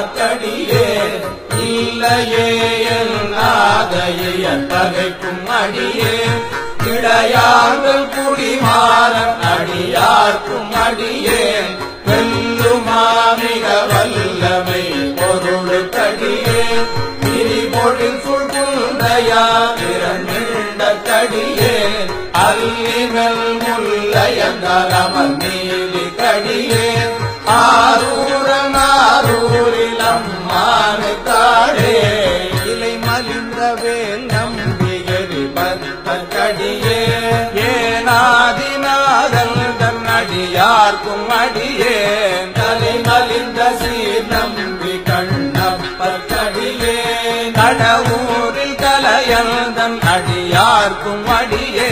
கடியே இல்லையே நாதைய அத்தகைக்கும் அடியே. இடையாங்கள் குடிமாறன் அடியார்க்கும் அடியே. வெல்லுமா மிக வல்லமை பொருளுக்கடியே திரிபொழில் சுழ்குந்தையா திறமிழ்ந்த கடியே. அல்லிமல் முல்லையங்கரமன் நீலி கடியே. நம்பவே நம்பியறி பத்தடியே ஏனாதிநாதன் தன்னடியார்க்கும் அடியே. தலைமலிந்த சீர் நம்பி கண்ணப்பத்தடியே கடவுரில் தலையந்தன் அடியார்க்கும் அடியே.